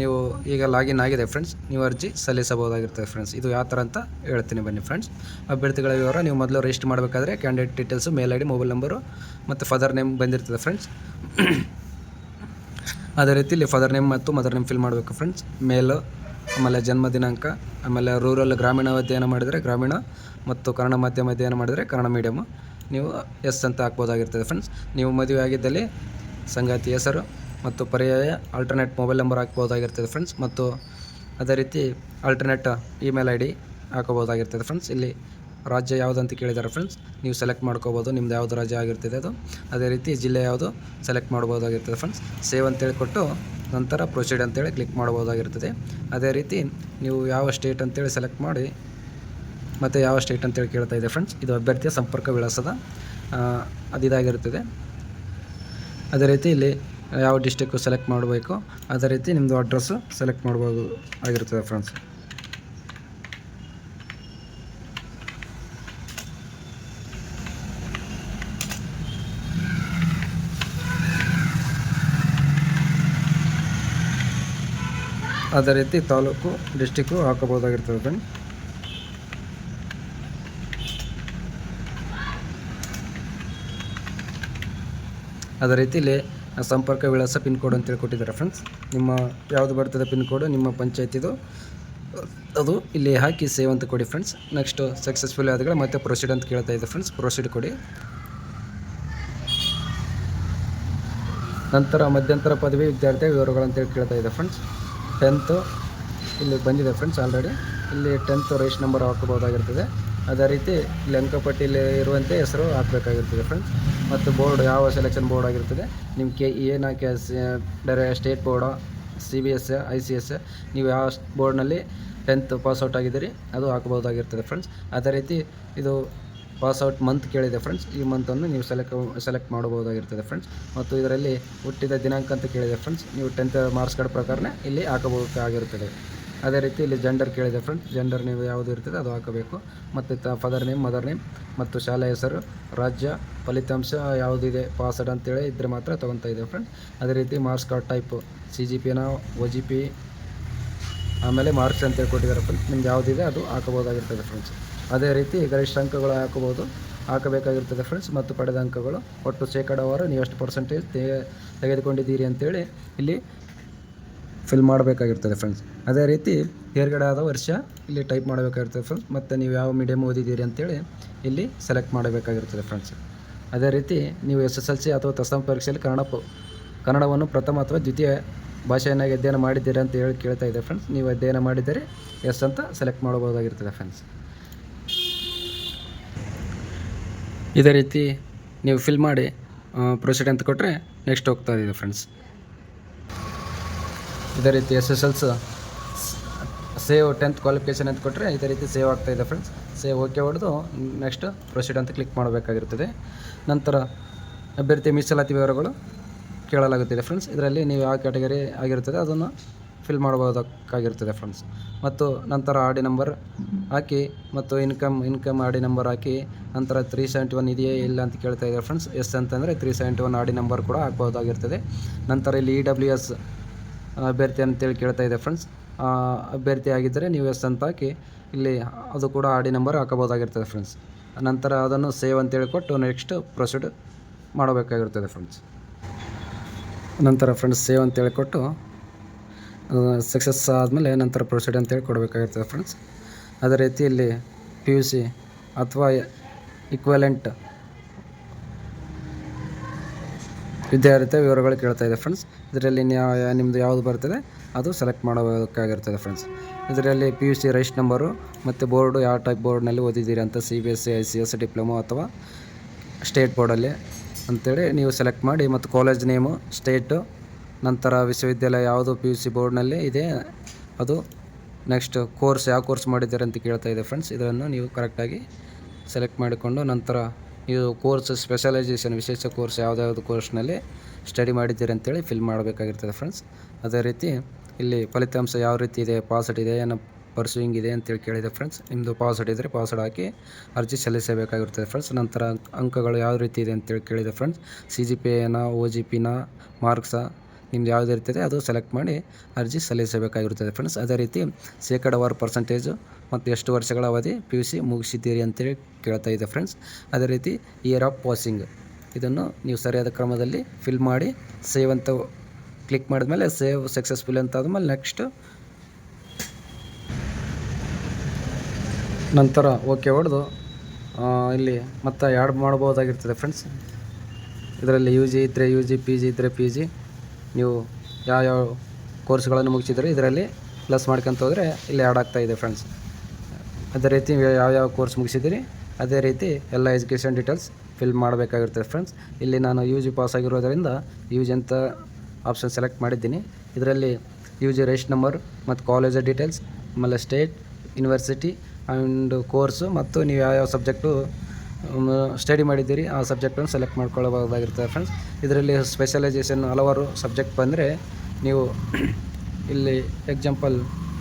ನೀವು ಈಗ ಲಾಗಿನ್ ಆಗಿದೆ ಫ್ರೆಂಡ್ಸ್ ನೀವು ಅರ್ಜಿ ಸಲ್ಲಿಸಬಹುದಾಗಿರ್ತದೆ ಫ್ರೆಂಡ್ಸ್ ಇದು ಯಾವ ಥರ ಅಂತ ಹೇಳ್ತೀನಿ ಬನ್ನಿ ಫ್ರೆಂಡ್ಸ್ ಅಭ್ಯರ್ಥಿಗಳ ವಿವರ ನೀವು ಮೊದಲು ರಿಜಿಸ್ಟರ್ ಮಾಡಬೇಕಾದ್ರೆ candidate details mail I D mobile number ಮತ್ತು ಫಾದರ್ ನೇಮ್ ಬಂದಿರ್ತದೆ ಫ್ರೆಂಡ್ಸ್ ಅದೇ ರೀತಿ ಇಲ್ಲಿ ಫಾದರ್ ನೇಮ್ ಮತ್ತು ಮದರ್ ನೇಮ್ ಫಿಲ್ ಮಾಡಬೇಕು ಫ್ರೆಂಡ್ಸ್ ಮೇಲ್, ಆಮೇಲೆ ಜನ್ಮ ದಿನಾಂಕ, ಆಮೇಲೆ ರೂರಲ್ ಗ್ರಾಮೀಣ ಅಧ್ಯಯನ ಮಾಡಿದರೆ ಗ್ರಾಮೀಣ ಮತ್ತು ಕನ್ನಡ ಮಾಧ್ಯಮ ಅಧ್ಯಯನ ಮಾಡಿದರೆ ಕನ್ನಡ ಮೀಡಿಯಮ್ ನೀವು ಎಸ್ ಅಂತ ಹಾಕ್ಬೋದಾಗಿರ್ತದೆ ಫ್ರೆಂಡ್ಸ್ ನೀವು ಮದುವೆ ಆಗಿದ್ದಲ್ಲಿ ಸಂಗಾತಿ ಹೆಸರು ಮತ್ತು ಪರ್ಯಾಯ ಆಲ್ಟರ್ನೇಟ್ ಮೊಬೈಲ್ ನಂಬರ್ ಹಾಕ್ಬೋದಾಗಿರ್ತದೆ ಫ್ರೆಂಡ್ಸ್ ಮತ್ತು ಅದೇ ರೀತಿ ಆಲ್ಟರ್ನೇಟ್ ಇಮೇಲ್ ಐ ಡಿ ಹಾಕೋಬೋದಾಗಿರ್ತದೆ ಫ್ರೆಂಡ್ಸ್ ಇಲ್ಲಿ ರಾಜ್ಯ ಯಾವುದು ಅಂತ ಕೇಳಿದ್ದಾರೆ ಫ್ರೆಂಡ್ಸ್ ನೀವು ಸೆಲೆಕ್ಟ್ ಮಾಡ್ಕೋಬೋದು, ನಿಮ್ದು ಯಾವುದು ರಾಜ್ಯ ಆಗಿರ್ತದೆ ಅದು. ಅದೇ ರೀತಿ ಜಿಲ್ಲೆ ಯಾವುದು ಸೆಲೆಕ್ಟ್ ಮಾಡ್ಬೋದಾಗಿರ್ತದೆ ಫ್ರೆಂಡ್ಸ್ ಸೇವ್ ಅಂತೇಳಿ ಕೊಟ್ಟು ನಂತರ ಪ್ರೊಸೀಡ್ ಅಂತೇಳಿ ಕ್ಲಿಕ್ ಮಾಡ್ಬೋದಾಗಿರ್ತದೆ. ಅದೇ ರೀತಿ ನೀವು ಯಾವ ಸ್ಟೇಟ್ ಅಂತೇಳಿ ಸೆಲೆಕ್ಟ್ ಮಾಡಿ, ಮತ್ತು ಯಾವ ಸ್ಟೇಟ್ ಅಂತೇಳಿ ಕೇಳ್ತಾ ಇದೆ ಫ್ರೆಂಡ್ಸ್ ಇದು ಅಭ್ಯರ್ಥಿಯ ಸಂಪರ್ಕ ವಿಳಾಸದ ಅದು ಅದೇ ರೀತಿ ಇಲ್ಲಿ ಯಾವ ಡಿಸ್ಟಿಕ್ಕು ಸೆಲೆಕ್ಟ್ ಮಾಡಬೇಕು, ಅದೇ ರೀತಿ ನಿಮ್ಮದು ಅಡ್ರೆಸ್ಸು ಸೆಲೆಕ್ಟ್ ಮಾಡ್ಬೋದು ಆಗಿರ್ತದೆ ಫ್ರೆಂಡ್ಸ್ ಅದೇ ರೀತಿ ತಾಲೂಕು ಡಿಸ್ಟಿಕ್ಕು ಹಾಕಬಹುದಾಗಿರ್ತದೆ ಫ್ರೆಂಡ್. ಅದೇ ರೀತಿ ಇಲ್ಲಿ ಸಂಪರ್ಕ ವಿಳಾಸ ಪಿನ್ ಕೋಡ್ ಅಂತೇಳಿ ಕೊಟ್ಟಿದ್ದಾರೆ ಫ್ರೆಂಡ್ಸ್. ನಿಮ್ಮ ಯಾವುದು ಬರ್ತದೆ ಪಿನ್ ಕೋಡು, ನಿಮ್ಮ ಪಂಚಾಯತಿದು ಅದು ಇಲ್ಲಿ ಹಾಕಿ ಸೇವ್ ಅಂತ ಕೊಡಿ ಫ್ರೆಂಡ್ಸ್. ನೆಕ್ಸ್ಟ್ ಸಕ್ಸಸ್ಫುಲ್ ಆದಾಗ ಮತ್ತೆ ಪ್ರೊಸೀಡ್ ಅಂತ ಕೇಳ್ತಾ ಇದೆ ಫ್ರೆಂಡ್ಸ್. ಪ್ರೊಸೀಡ್ ಕೊಡಿ. ನಂತರ ಮಧ್ಯಂತರ ಪದವಿ ವಿದ್ಯಾರ್ಥಿ ವಿವರಗಳಂತೇಳಿ ಕೇಳ್ತಾ ಇದೆ ಫ್ರೆಂಡ್ಸ್. ಟೆಂತು ಇಲ್ಲಿ ಬಂದಿದೆ ಫ್ರೆಂಡ್ಸ್ ಆಲ್ರೆಡಿ ಇಲ್ಲಿ ಟೆಂತ್ ರೇಷ್ ನಂಬರ್ ಹಾಕಬಹುದಾಗಿರ್ತದೆ. ಅದೇ ರೀತಿ ಇಲ್ಲಿ ಅಂಕಪಟ್ಟಿಯಲ್ಲಿ ಇರುವಂತೆ ಹೆಸರು ಹಾಕಬೇಕಾಗಿರ್ತದೆ ಫ್ರೆಂಡ್ಸ್ ಮತ್ತು ಬೋರ್ಡ್ ಯಾವ ಸೆಲೆಕ್ಷನ್ ಬೋರ್ಡ್ ಆಗಿರ್ತದೆ? ನಿಮ್ಮ ಕೆ ಏನು ಕೆ ಡೈರೆ state Bordeaux C B S I C S ನೀವು ಯಾವ ಬೋರ್ಡ್ನಲ್ಲಿ ಟೆಂತ್ ಪಾಸ್ಔಟ್ ಆಗಿದ್ದೀರಿ, ಅದು ಹಾಕ್ಬೋದಾಗಿರ್ತದೆ ಫ್ರೆಂಡ್ಸ್ ಅದೇ ರೀತಿ ಇದು ಪಾಸ್ಔಟ್ ಮಂತ್ ಕೇಳಿದೆ ಫ್ರೆಂಡ್ಸ್ ಈ ಮಂತನ್ನು ನೀವು ಸೆಲೆಕ್ಟ್ ಸೆಲೆಕ್ಟ್ ಮಾಡಬಹುದಾಗಿರ್ತದೆ ಫ್ರೆಂಡ್ಸ್ ಮತ್ತು ಇದರಲ್ಲಿ ಹುಟ್ಟಿದ ದಿನಾಂಕ ಅಂತ ಕೇಳಿದೆ ಫ್ರೆಂಡ್ಸ್ ನೀವು ಟೆಂತ್ ಮಾರ್ಕ್ಸ್ ಕಾರ್ಡ್ ಪ್ರಕಾರನೇ ಇಲ್ಲಿ ಹಾಕಬೇಕಾಗಿರುತ್ತದೆ ಅದೇ ರೀತಿ ಇಲ್ಲಿ ಜೆಂಡರ್ ಕೇಳಿದೆ ಫ್ರೆಂಡ್ಸ್ ಜೆಂಡರ್ ನೀವು ಯಾವುದು ಇರ್ತದೆ ಅದು ಹಾಕಬೇಕು. ಮತ್ತು ತ ಫಾದರ್ ನೇಮ್ ಮದರ್ ನೇಮ್ ಮತ್ತು ಶಾಲೆ ಹೆಸರು, ರಾಜ್ಯ, ಫಲಿತಾಂಶ ಯಾವುದಿದೆ ಪಾಸ್ಡ್ ಅಂತೇಳಿ ಇದ್ದರೆ ಮಾತ್ರ ತೊಗೊತಾ ಇದೆ ಫ್ರೆಂಡ್ಸ್ ಅದೇ ರೀತಿ marks card type C G ಪಿನ ಒ ಜಿ ಪಿ ಆಮೇಲೆ ಮಾರ್ಕ್ಸ್ ಅಂತೇಳಿ ಕೊಟ್ಟಿದ್ದಾರೆ ಫ್ರೆಂಡ್ಸ್ ನಿಮ್ಗೆ ಯಾವುದಿದೆ ಅದು ಹಾಕಬಹುದಾಗಿರ್ತದೆ ಫ್ರೆಂಡ್ಸ್ ಅದೇ ರೀತಿ ಗರಿಷ್ಠ ಅಂಕಗಳು ಹಾಕಬಹುದು. ಹಾಕಬೇಕಾಗಿರ್ತದೆ ಫ್ರೆಂಡ್ಸ್ ಮತ್ತು ಪಡೆದ ಅಂಕಗಳು ಒಟ್ಟು ಶೇಕಡಾವಾರು ನೀವು ಎಷ್ಟು ಪರ್ಸೆಂಟೇಜ್ ತೆಗೆದುಕೊಂಡಿದ್ದೀರಿ ಅಂತೇಳಿ ಇಲ್ಲಿ ಫಿಲ್ ಮಾಡಬೇಕಾಗಿರ್ತದೆ ಫ್ರೆಂಡ್ಸ್ ಅದೇ ರೀತಿ ತೇರ್ಗಡೆ ಆದ ವರ್ಷ ಇಲ್ಲಿ ಟೈಪ್ ಮಾಡಬೇಕಾಗಿರ್ತದೆ ಫ್ರೆಂಡ್ಸ್ ಮತ್ತು ನೀವು ಯಾವ ಮೀಡಿಯಮ್ ಓದಿದ್ದೀರಿ ಅಂತೇಳಿ ಇಲ್ಲಿ ಸೆಲೆಕ್ಟ್ ಮಾಡಬೇಕಾಗಿರ್ತದೆ ಫ್ರೆಂಡ್ಸ್ ಅದೇ ರೀತಿ ನೀವು ಎಸ್ ಎಸ್ ಎಲ್ ಸಿ ಅಥವಾ ದಸಮ ಪರೀಕ್ಷೆಯಲ್ಲಿ ಕನ್ನಡ ಕನ್ನಡವನ್ನು ಪ್ರಥಮ ಅಥವಾ ದ್ವಿತೀಯ ಭಾಷೆಯನ್ನಾಗಿ ಅಧ್ಯಯನ ಮಾಡಿದ್ದೀರಿ ಅಂತ ಹೇಳಿ ಕೇಳ್ತಾ ಇದೆ ಫ್ರೆಂಡ್ಸ್ ನೀವು ಅಧ್ಯಯನ ಮಾಡಿದರೆ ಎಸ್ ಅಂತ ಸೆಲೆಕ್ಟ್ ಮಾಡಬಹುದಾಗಿರ್ತದೆ ಫ್ರೆಂಡ್ಸ್ ಇದೇ ರೀತಿ ನೀವು ಫಿಲ್ ಮಾಡಿ ಪ್ರೊಸೀಡ್ ಅಂತ ಕೊಟ್ಟರೆ ನೆಕ್ಸ್ಟ್ ಹೋಗ್ತಾ ಇದೆ ಫ್ರೆಂಡ್ಸ್ ಇದೇ ರೀತಿ S S else save tenth qualification ಅಂತ ಕೊಟ್ಟರೆ ಇದೇ ರೀತಿ ಸೇವ್ ಆಗ್ತಾ ಇದೆ ಫ್ರೆಂಡ್ಸ್ ಸೇವ್ ಓಕೆ ಹೊಡೆದು ನೆಕ್ಸ್ಟ್ ಪ್ರೊಸೀಡ್ ಅಂತ ಕ್ಲಿಕ್ ಮಾಡಬೇಕಾಗಿರ್ತದೆ. ನಂತರ ಅಭ್ಯರ್ಥಿ ಮೀಸಲಾತಿ ವಿವರಗಳು ಕೇಳಲಾಗುತ್ತಿದೆ ಫ್ರೆಂಡ್ಸ್ ಇದರಲ್ಲಿ ನೀವು ಯಾವ ಕ್ಯಾಟಗರಿ ಆಗಿರುತ್ತದೆ ಅದನ್ನು ಫಿಲ್ ಮಾಡಬಹುದಕ್ಕಾಗಿರ್ತದೆ ಫ್ರೆಂಡ್ಸ್ ಮತ್ತು ನಂತರ ಆರ್ ಡಿ ನಂಬರ್ ಹಾಕಿ ಮತ್ತು income income R D number ಹಾಕಿ ನಂತರ ತ್ರೀ ಸೆವೆಂಟಿ ಒನ್ ಇದೆಯೇ ಇಲ್ಲ ಅಂತ ಕೇಳ್ತಾ ಇದ್ದಾರೆ ಫ್ರೆಂಡ್ಸ್ ಎಸ್ ಅಂತಂದರೆ three seventy one R D number ಕೂಡ ಹಾಕ್ಬೋದಾಗಿರ್ತದೆ ನಂತರ ಇಲ್ಲಿ ಇ ಡಬ್ಲ್ಯೂ ಎಸ್ ಅಭ್ಯರ್ಥಿ ಅಂತೇಳಿ ಕೇಳ್ತಾ ಇದೆ ಫ್ರೆಂಡ್ಸ್ ಅಭ್ಯರ್ಥಿ ಆಗಿದ್ದರೆ ನೀವು ಎಸ್ ಅಂತ ಹಾಕಿ ಇಲ್ಲಿ ಅದು ಕೂಡ ಆರ್ ಡಿ ನಂಬರ್ ಹಾಕಬಹುದಾಗಿರ್ತದೆ ಫ್ರೆಂಡ್ಸ್ ನಂತರ ಅದನ್ನು ಸೇವ್ ಅಂತೇಳಿ ಕೊಟ್ಟು ನೆಕ್ಸ್ಟ್ ಪ್ರೊಸೀಡ್ ಮಾಡಬೇಕಾಗಿರ್ತದೆ ಫ್ರೆಂಡ್ಸ್ ನಂತರ ಫ್ರೆಂಡ್ಸ್ ಸೇವ್ ಅಂತೇಳಿ ಕೊಟ್ಟು ಸಕ್ಸಸ್ ಆದಮೇಲೆ ನಂತರ ಪ್ರೊಸೀಡ್ ಅಂತೇಳಿ ಕೊಡಬೇಕಾಗಿರ್ತದೆ ಫ್ರೆಂಡ್ಸ್ ಅದೇ ರೀತಿ ಇಲ್ಲಿ ಪಿ ಯು ಸಿ ಅಥವಾ ಇಕ್ವಲೆಂಟ್ ವಿದ್ಯಾರ್ಥಿ ವಿವರಗಳು ಕೇಳ್ತಾ ಇದೆ ಫ್ರೆಂಡ್ಸ್ ಇದರಲ್ಲಿ ನಿಮ್ಮದು ಯಾವುದು ಬರ್ತದೆ ಅದು ಸೆಲೆಕ್ಟ್ ಮಾಡಬೇಕಾಗಿರ್ತದೆ ಫ್ರೆಂಡ್ಸ್ ಇದರಲ್ಲಿ ಪಿ ಯು ಸಿ ರೈಸ್ ನಂಬರು ಮತ್ತು ಬೋರ್ಡು ಯಾವ ಟೈಪ್ ಬೋರ್ಡ್ನಲ್ಲಿ ಓದಿದ್ದೀರಿ ಅಂತ C B S C I C S diploma ಅಥವಾ ಸ್ಟೇಟ್ ಬೋರ್ಡಲ್ಲಿ ಅಂತೇಳಿ ನೀವು ಸೆಲೆಕ್ಟ್ ಮಾಡಿ ಮತ್ತು ಕಾಲೇಜ್ ನೇಮು ಸ್ಟೇಟು ನಂತರ ವಿಶ್ವವಿದ್ಯಾಲಯ ಯಾವುದು ಪಿ ಯು ಸಿ ಬೋರ್ಡ್ನಲ್ಲಿ ಇದೆ. ಅದು ನೆಕ್ಸ್ಟ್ ಕೋರ್ಸ್ ಯಾವ ಕೋರ್ಸ್ ಮಾಡಿದ್ದಾರೆ ಅಂತ ಕೇಳ್ತಾ ಇದೆ ಫ್ರೆಂಡ್ಸ್. ಇದನ್ನು ನೀವು ಕರೆಕ್ಟಾಗಿ ಸೆಲೆಕ್ಟ್ ಮಾಡಿಕೊಂಡು ನಂತರ ನೀವು ಕೋರ್ಸ್ ಸ್ಪೆಷಲೈಸೇಷನ್ ವಿಶೇಷ ಕೋರ್ಸ್ ಯಾವುದ್ಯಾವುದು ಕೋರ್ಸ್ನಲ್ಲಿ ಸ್ಟಡಿ ಮಾಡಿದ್ದೀರಿ ಅಂತೇಳಿ ಫಿಲ್ ಮಾಡಬೇಕಾಗಿರ್ತದೆ ಫ್ರೆಂಡ್ಸ್. ಅದೇ ರೀತಿ ಇಲ್ಲಿ ಫಲಿತಾಂಶ ಯಾವ ರೀತಿ ಇದೆ, ಪಾಸ್ಡ್ ಇದೆ, ಏನೋ ಪರ್ಸ್ಯೂಯಿಂಗ್ ಇದೆ ಅಂತೇಳಿ ಕೇಳಿದೆ ಫ್ರೆಂಡ್ಸ್. ನಿಮ್ಮದು ಪಾಸ್ವರ್ಡ್ ಇದ್ದರೆ ಪಾಸ್ವರ್ಡ್ ಹಾಕಿ ಅರ್ಜಿ ಸಲ್ಲಿಸಬೇಕಾಗಿರ್ತದೆ ಫ್ರೆಂಡ್ಸ್. ನಂತರ ಅಂಕಗಳು ಯಾವ ರೀತಿ ಇದೆ ಅಂತೇಳಿ ಕೇಳಿದೆ ಫ್ರೆಂಡ್ಸ್. ಸಿ ಜಿ ಪಿ ಎನ ಓ ಜಿ ಪಿನ ಮಾರ್ಕ್ಸಾ ನಿಮ್ದು ಯಾವ್ದು ಇರ್ತದೆ ಅದು ಸೆಲೆಕ್ಟ್ ಮಾಡಿ ಅರ್ಜಿ ಸಲ್ಲಿಸಬೇಕಾಗಿರುತ್ತದೆ. ಫ್ರೆಂಡ್ಸ್ ಅದೇ ರೀತಿ ಶೇಕಡವಾರು ಪರ್ಸೆಂಟೇಜು ಮತ್ತು ಎಷ್ಟು ವರ್ಷಗಳ ಅವಧಿ ಪಿ ಯು ಸಿ ಮುಗಿಸಿದ್ದೀರಿ ಅಂತೇಳಿ ಕೇಳ್ತಾ ಇದೆ ಫ್ರೆಂಡ್ಸ್ ಅದೇ ರೀತಿ ಇಯರ್ ಆಫ್ ಪಾಸಿಂಗ್ ಇದನ್ನು ನೀವು ಸರಿಯಾದ ಕ್ರಮದಲ್ಲಿ ಫಿಲ್ ಮಾಡಿ ಸೇವ್ ಅಂತ ಕ್ಲಿಕ್ ಮಾಡಿದ್ಮೇಲೆ ಸೇವ್ ಸಕ್ಸಸ್ಫುಲ್ ಅಂತ ಆದಮೇಲೆ ನೆಕ್ಸ್ಟ್ ನಂತರ ಓಕೆ ಹೊಡೆದು ಇಲ್ಲಿ ಮತ್ತೆ ಆ್ಯಡ್ ಮಾಡ್ಬೋದಾಗಿರ್ತದೆ ಫ್ರೆಂಡ್ಸ್ ಇದರಲ್ಲಿ ಯು ಜಿ ಇದ್ದರೆ ಯು ಜಿ ಪಿ ಜಿ ಇದ್ದರೆ ಪಿ ಜಿ ನೀವು ಯಾವ್ಯಾವ ಕೋರ್ಸ್ಗಳನ್ನು ಮುಗಿಸಿದರೆ, ಇದರಲ್ಲಿ ಪ್ಲಸ್ ಮಾಡ್ಕೊಂತ ಹೋದರೆ ಇಲ್ಲಿ ಆ್ಯಡ್ ಇದೆ ಫ್ರೆಂಡ್ಸ್ ಅದೇ ರೀತಿ ಯಾವ ಯಾವ ಕೋರ್ಸ್ ಮುಗಿಸಿದ್ದೀರಿ ಅದೇ ರೀತಿ ಎಲ್ಲ ಎಜುಕೇಷನ್ ಡೀಟೇಲ್ಸ್ ಫಿಲ್ ಮಾಡಬೇಕಾಗಿರ್ತದೆ ಫ್ರೆಂಡ್ಸ್ ಇಲ್ಲಿ ನಾನು ಯು ಜಿ ಪಾಸ್ ಆಗಿರೋದರಿಂದ ಯು ಜಿ ಅಂತ ಆಪ್ಷನ್ ಸೆಲೆಕ್ಟ್ ಮಾಡಿದ್ದೀನಿ. ಇದರಲ್ಲಿ ಯು ಜಿ ರೇಷನ್ ನಂಬರ್ ಮತ್ತು ಕಾಲೇಜ ಡೀಟೇಲ್ಸ್ ಆಮೇಲೆ ಸ್ಟೇಟ್ ಯೂನಿವರ್ಸಿಟಿ ಆ್ಯಂಡ್ ಕೋರ್ಸು ಮತ್ತು ನೀವು ಯಾವ್ಯಾವ ಸಬ್ಜೆಕ್ಟು ಸ್ಟಡಿ ಮಾಡಿದ್ದೀರಿ, ಆ ಸಬ್ಜೆಕ್ಟನ್ನು ಸೆಲೆಕ್ಟ್ ಮಾಡ್ಕೊಳ್ಳಬಹುದಾಗಿರ್ತದೆ ಫ್ರೆಂಡ್ಸ್ ಇದರಲ್ಲಿ ಸ್ಪೆಷಲೈಸೇಷನ್ ಹಲವಾರು ಸಬ್ಜೆಕ್ಟ್ ಬಂದರೆ ನೀವು ಇಲ್ಲಿ ಎಕ್ಸಾಂಪಲ್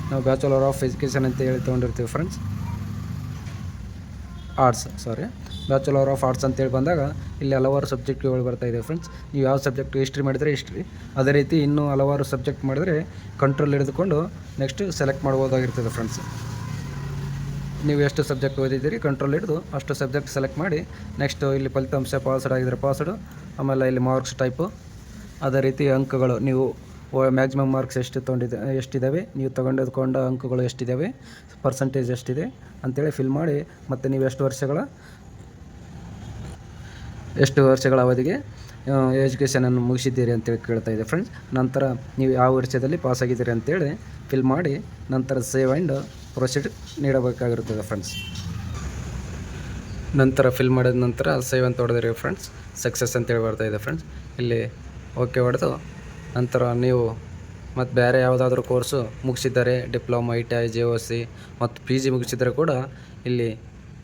ನಾವು ಬ್ಯಾಚುಲರ್ ಆಫ್ ಎಜುಕೇಷನ್ ಅಂತ ಹೇಳಿ ತೊಗೊಂಡಿರ್ತೀವಿ friends arts sorry bachelor of arts ಅಂತೇಳಿ ಬಂದಾಗ ಇಲ್ಲಿ ಹಲವಾರು ಸಬ್ಜೆಕ್ಟ್ಗಳು ಬರ್ತಾ ಇದೆ ಫ್ರೆಂಡ್ಸ್ ನೀವು ಯಾವ ಸಬ್ಜೆಕ್ಟ್ ಹಿಸ್ಟ್ರಿ ಮಾಡಿದರೆ ಹಿಸ್ಟ್ರಿ ಅದೇ ರೀತಿ ಇನ್ನೂ ಹಲವಾರು ಸಬ್ಜೆಕ್ಟ್ ಮಾಡಿದರೆ ಕಂಟ್ರೋಲ್ ಹಿಡಿದುಕೊಂಡು ನೆಕ್ಸ್ಟ್ ಸೆಲೆಕ್ಟ್ ಮಾಡ್ಬೋದಾಗಿರ್ತದೆ ಫ್ರೆಂಡ್ಸ್ ನೀವು ಎಷ್ಟು ಸಬ್ಜೆಕ್ಟ್ ಓದಿದ್ದೀರಿ ಕಂಟ್ರೋಲ್ ಹಿಡಿದು ಅಷ್ಟು ಸಬ್ಜೆಕ್ಟ್ ಸೆಲೆಕ್ಟ್ ಮಾಡಿ ನೆಕ್ಸ್ಟ್ ಇಲ್ಲಿ ಫಲಿತಾಂಶ ಪಾಸ್ಡ್ ಆಗಿದ್ರೆ ಪಾಸ್ಡು ಆಮೇಲೆ ಇಲ್ಲಿ ಮಾರ್ಕ್ಸ್ ಟೈಪು ಅದೇ ರೀತಿ ಅಂಕಗಳು ನೀವು ಮ್ಯಾಕ್ಸಿಮಮ್ ಮಾರ್ಕ್ಸ್ ಎಷ್ಟು ತೊಗೊಂಡಿದ್ದೆ ಎಷ್ಟಿದ್ದಾವೆ ನೀವು ತೊಗೊಂಡಿದ್ಕೊಂಡ ಅಂಕಗಳು ಎಷ್ಟಿದ್ದಾವೆ ಪರ್ಸಂಟೇಜ್ ಎಷ್ಟಿದೆ? ಅಂತೇಳಿ ಫಿಲ್ ಮಾಡಿ, ಮತ್ತು ನೀವು ಎಷ್ಟು ವರ್ಷಗಳ ಎಷ್ಟು ವರ್ಷಗಳ ಅವಧಿಗೆ ಎಜುಕೇಷನನ್ನು ಮುಗಿಸಿದ್ದೀರಿ ಅಂತೇಳಿ ಕೇಳ್ತಾ ಇದೆ ಫ್ರೆಂಡ್ಸ್ ನಂತರ ನೀವು ಯಾವ ವರ್ಷದಲ್ಲಿ ಪಾಸ್ ಆಗಿದ್ದೀರಿ ಅಂತೇಳಿ ಫಿಲ್ ಮಾಡಿ, ನಂತರ ಸೇವ್ ಆ್ಯಂಡ್ ಪ್ರೊಸೀಡ್ ನೀಡಬೇಕಾಗಿರುತ್ತದೆ ಫ್ರೆಂಡ್ಸ್ ನಂತರ ಫಿಲ್ ಮಾಡಿದ ನಂತರ ಸೇವ್ ಅಂತ ಹೊಡೆದಿರಿ ಫ್ರೆಂಡ್ಸ್ ಸಕ್ಸಸ್ ಅಂತೇಳಿ ಬರ್ತಾ ಇದೆ ಫ್ರೆಂಡ್ಸ್ ಇಲ್ಲಿ ಓಕೆ ಹೊಡೆದು ನಂತರ ನೀವು ಮತ್ತು ಬೇರೆ ಯಾವುದಾದ್ರೂ course ಮುಗಿಸಿದ್ದಾರೆ diploma I T I J O C ಮತ್ತು ಪಿ ಜಿ ಮುಗಿಸಿದರೆ ಕೂಡ ಇಲ್ಲಿ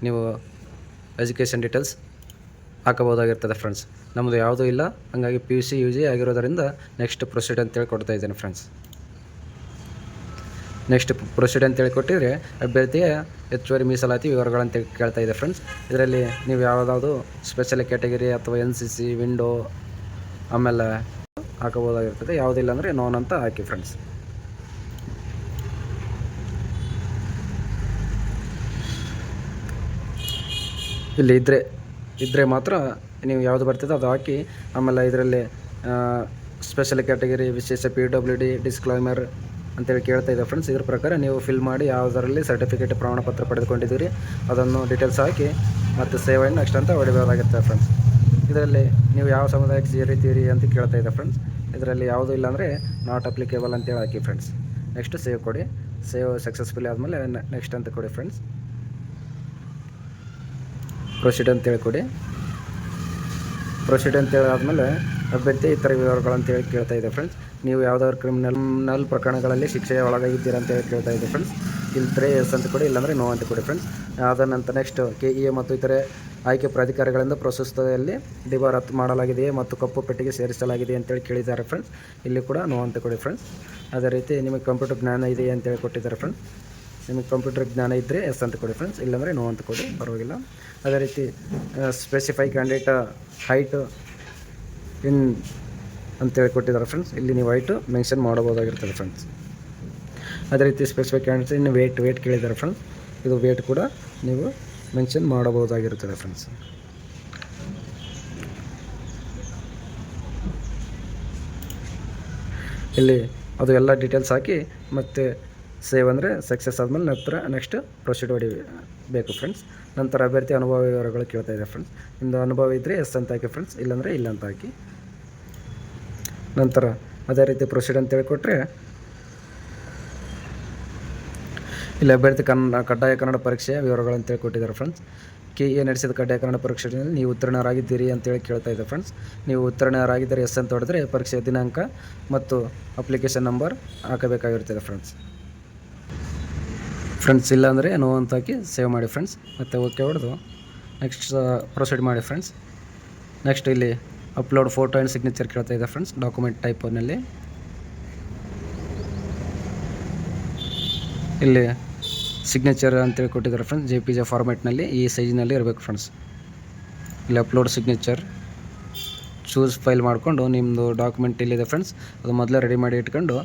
ನೀವು ಎಜುಕೇಷನ್ ಡೀಟೇಲ್ಸ್ ಹಾಕಬೋದಾಗಿರ್ತದೆ ಫ್ರೆಂಡ್ಸ್ ನಮ್ಮದು ಯಾವುದೂ ಇಲ್ಲ. ಹಾಗಾಗಿ P U C U G ಆಗಿರೋದರಿಂದ ನೆಕ್ಸ್ಟ್ ಪ್ರೊಸೀಡ್ ಅಂತೇಳಿ ಕೊಡ್ತಾ ಇದ್ದೇನೆ ಫ್ರೆಂಡ್ಸ್ ನೆಕ್ಸ್ಟ್ ಪ್ರೊಸೀಡ್ ಅಂತೇಳಿ ಕೊಟ್ಟಿದ್ರೆ ಅಭ್ಯರ್ಥಿಯ ಹೆಚ್ಚುವರಿ ಮೀಸಲಾತಿ ವಿವರಗಳಂತ ಕೇಳ್ತಾ ಇದೆ ಫ್ರೆಂಡ್ಸ್ ಇದರಲ್ಲಿ ನೀವು ಯಾವುದಾದ್ರು ಸ್ಪೆಷಲ್ ಕ್ಯಾಟಗರಿ ಅಥವಾ ಎನ್ ಸಿ ಸಿ ವಿಂಡೋ ಆಮೇಲೆ ಹಾಕಬಹುದಾಗಿರ್ತದೆ. ಯಾವುದಿಲ್ಲ ಅಂದರೆ ನೋನ್ ಅಂತ ಹಾಕಿ ಫ್ರೆಂಡ್ಸ್ ಇಲ್ಲಿ ಇದ್ದರೆ ಇದ್ದರೆ ಮಾತ್ರ ನೀವು ಯಾವುದು ಬರ್ತದೆ ಅದು ಹಾಕಿ, ಆಮೇಲೆ ಇದರಲ್ಲಿ ಸ್ಪೆಷಲ್ ಕ್ಯಾಟಗರಿ ವಿಶೇಷ ಪಿ ಡಬ್ಲ್ಯೂ ಡಿ ಡಿಸ್ಕ್ಲೈಮರ್ ಅಂತೇಳಿ ಕೇಳ್ತಾ ಇದೆ ಫ್ರೆಂಡ್ಸ್ ಇದ್ರ ಪ್ರಕಾರ ನೀವು ಫಿಲ್ ಮಾಡಿ ಯಾವುದರಲ್ಲಿ ಸರ್ಟಿಫಿಕೇಟ್ ಪ್ರಮಾಣಪತ್ರ ಪಡೆದುಕೊಂಡಿದ್ದೀರಿ, ಅದನ್ನು ಡೀಟೇಲ್ಸ್ ಹಾಕಿ ಮತ್ತು ಸೇವೆಯನ್ನು ನೆಕ್ಸ್ಟ್ ಅಂತ ಹೊಡಿಬೇಕಾಗುತ್ತೆ ಫ್ರೆಂಡ್ಸ್ ಇದರಲ್ಲಿ ನೀವು ಯಾವ ಸಮುದಾಯಕ್ಕೆ ಸೇರಿದ್ದೀರಿ ಅಂತ ಕೇಳ್ತಾ ಇದೆ ಫ್ರೆಂಡ್ಸ್ ಇದರಲ್ಲಿ ಯಾವುದೂ ಇಲ್ಲ ಅಂದರೆ ನಾಟ್ ಅಪ್ಲಿಕೇಬಲ್ ಅಂತೇಳಿ ಹಾಕಿ ಫ್ರೆಂಡ್ಸ್ ನೆಕ್ಸ್ಟ್ ಸೇವ್ ಕೊಡಿ. ಸೇವ್ ಸಕ್ಸಸ್ಫುಲಿ ಆದಮೇಲೆ ನೆಕ್ಸ್ಟ್ ಅಂತ ಕೊಡಿ ಫ್ರೆಂಡ್ಸ್ ಪ್ರೊಸೀಡ್ ಅಂತೇಳಿ ಕೊಡಿ. ಪ್ರೊಸೀಡ್ ಅಂತೇಳಿ ಆದಮೇಲೆ ಅಭ್ಯರ್ಥಿ, ಇತರ ವಿವರಗಳಂತೇಳಿ ಕೇಳ್ತಾ ಇದೆ ಫ್ರೆಂಡ್ಸ್ ನೀವು ಯಾವುದಾದ್ರು ಕ್ರಿಮಿನಲ್ ನಲ್ ಪ್ರಕರಣಗಳಲ್ಲಿ ಶಿಕ್ಷೆಯ ಒಳಗಾಗಿದ್ದೀರಾ ಅಂತೇಳಿ ಕೇಳ್ತಾ ಇದೆ ಫ್ರೆಂಡ್ಸ್ ಇಲ್ಲದ್ರೆ ಎಸ್ ಅಂತ ಕೊಡಿ, ಇಲ್ಲಾಂದರೆ ನೋ ಅಂತ ಕೊಡಿ ಫ್ರೆಂಡ್ಸ್ ಅದ ನಂತರ ನೆಕ್ಸ್ಟ್ ಕೆ ಇ ಎ ಮತ್ತು ಇತರೆ ಆಯ್ಕೆ ಪ್ರಾಧಿಕಾರಗಳಿಂದ ಪ್ರಸ್ತುತದಲ್ಲಿ ಡಿಬಾರ್ ಮಾಡಲಾಗಿದೆಯೇ ಮತ್ತು ಕಪ್ಪು ಪೆಟ್ಟಿಗೆ ಸೇರಿಸಲಾಗಿದೆ ಅಂತೇಳಿ ಕೇಳಿದ್ದಾರೆ ಫ್ರೆಂಡ್ಸ್ ಇಲ್ಲಿ ಕೂಡ ನೋ ಅಂತ ಕೊಡಿ ಫ್ರೆಂಡ್ಸ್ ಅದೇ ರೀತಿ ನಿಮಗೆ ಕಂಪ್ಯೂಟರ್ ಜ್ಞಾನ ಇದೆಯೇ ಅಂತೇಳಿ ಕೊಟ್ಟಿದ್ದಾರೆ ಫ್ರೆಂಡ್ಸ್ ನಿಮಗೆ ಕಂಪ್ಯೂಟರ್ ಜ್ಞಾನ ಇದ್ದರೆ ಎಸ್ ಅಂತ ಕೊಡಿ ಫ್ರೆಂಡ್ಸ್ ಇಲ್ಲಾಂದರೆ ನೋ ಅಂತ ಕೊಡಿ, ಪರವಾಗಿಲ್ಲ. ಅದೇ ರೀತಿ ಸ್ಪೆಸಿಫೈ ಕ್ಯಾಂಡಿಡೇಟ್ ಹೈಟ್ ಇನ್ ಅಂತೇಳಿ ಕೊಟ್ಟಿದ್ದಾರೆ ಫ್ರೆಂಡ್ಸ್ ಇಲ್ಲಿ ನೀವು ವೈಟು ಮೆನ್ಷನ್ ಮಾಡಬಹುದಾಗಿರ್ತದೆ ಫ್ರೆಂಡ್ಸ್ ಅದೇ ರೀತಿ ಸ್ಪೆಸಿಫಿಕ್ ಕ್ಯಾಂಡಿಡೇಟ್ ಇನ್ನು ವೇಟ್ ವೇಟ್ ಕೇಳಿದ್ದಾರೆ ಫ್ರೆಂಡ್ಸ್ ಇದು ವೇಟ್ ಕೂಡ ನೀವು ಮೆನ್ಷನ್ ಮಾಡಬಹುದಾಗಿರುತ್ತದೆ ಫ್ರೆಂಡ್ಸ್ ಇಲ್ಲಿ ಅದು ಎಲ್ಲ ಡೀಟೇಲ್ಸ್ ಹಾಕಿ ಮತ್ತು ಸೇವ್ ಅಂದರೆ ಸಕ್ಸಸ್ ಆದಮೇಲೆ ನಂತರ ನೆಕ್ಸ್ಟ್ ಪ್ರೊಸೀಡ್ ಹೊಡಿ ಬೇಕು ಫ್ರೆಂಡ್ಸ್ ನಂತರ ಅಭ್ಯರ್ಥಿ ಅನುಭವ ವಿವರಗಳು ಕೇಳ್ತಾ ಇದೆ ಫ್ರೆಂಡ್ಸ್ ನಿಮ್ಮದು ಅನುಭವ ಇದ್ದರೆ ಎಸ್ ಅಂತ ಹಾಕಿ ಫ್ರೆಂಡ್ಸ್ ಇಲ್ಲಾಂದರೆ ಇಲ್ಲ ಅಂತ ಹಾಕಿ. ನಂತರ ಅದೇ ರೀತಿ ಪ್ರೊಸೀಡ್ ಅಂತ ಕೊಟ್ಟರೆ ಇಲ್ಲಿ ಅಭ್ಯರ್ಥಿ ಕನ್ನಡ, ಕಡ್ಡಾಯ ಕನ್ನಡ ಪರೀಕ್ಷೆಯ ವಿವರಗಳಂತೇಳಿ ಕೊಟ್ಟಿದ್ದಾರೆ ಫ್ರೆಂಡ್ಸ್ ಕೆ ಎ ನಡೆಸಿದ ಕಡ್ಡಾಯ ಕನ್ನಡ ಪರೀಕ್ಷೆಯಲ್ಲಿ ನೀವು ಉತ್ತೀರ್ಣರಾಗಿದ್ದೀರಿ ಅಂತೇಳಿ ಕೇಳ್ತಾ ಇದೆ ಫ್ರೆಂಡ್ಸ್ ನೀವು ಉತ್ತೀರ್ಣರಾಗಿದ್ದರೆ ಎಸ್ ಅಂತ ಹೊಡೆದ್ರೆ ಪರೀಕ್ಷೆಯ ದಿನಾಂಕ ಮತ್ತು ಅಪ್ಲಿಕೇಶನ್ ನಂಬರ್ ಹಾಕಬೇಕಾಗಿರ್ತದೆ ಫ್ರೆಂಡ್ಸ್ ಫ್ರೆಂಡ್ಸ್ ಇಲ್ಲ ಅಂದರೆ ನೋ ಅಂತ ಹಾಕಿ ಸೇವ್ ಮಾಡಿ ಫ್ರೆಂಡ್ಸ್ ಮತ್ತು ಓಕೆ ಹೊಡೆದು ನೆಕ್ಸ್ಟ್ ಪ್ರೊಸೀಡ್ ಮಾಡಿ ಫ್ರೆಂಡ್ಸ್ ನೆಕ್ಸ್ಟ್ ಇಲ್ಲಿ ಅಪ್ಲೋಡ್ ಫೋಟೋ ಆ್ಯಂಡ್ ಸಿಗ್ನೇಚರ್ ಕೇಳ್ತಾ ಇದೆ ಫ್ರೆಂಡ್ಸ್, ಡಾಕ್ಯುಮೆಂಟ್ ಟೈಪ್ನಲ್ಲಿ ಇಲ್ಲಿ ಸಿಗ್ನೇಚರ್ ಅಂತೇಳಿ ಕೊಟ್ಟಿದ್ದಾರೆ ಫ್ರೆಂಡ್ಸ್ ಜೆ ಪಿ ಜೆ ಫಾರ್ಮೆಟ್ನಲ್ಲಿ ಈ ಸೈಜ್ನಲ್ಲಿ ಇರಬೇಕು ಫ್ರೆಂಡ್ಸ್. ಇಲ್ಲಿ ಅಪ್ಲೋಡ್ ಸಿಗ್ನೇಚರ್. ಚೂಸ್ ಫೈಲ್ ಮಾಡಿಕೊಂಡು ನಿಮ್ಮದು ಡಾಕ್ಯುಮೆಂಟ್ ಇಲ್ಲಿದೆ ಫ್ರೆಂಡ್ಸ್, ಅದು ಮೊದಲೇ ರೆಡಿ ಮಾಡಿ ಇಟ್ಕೊಂಡು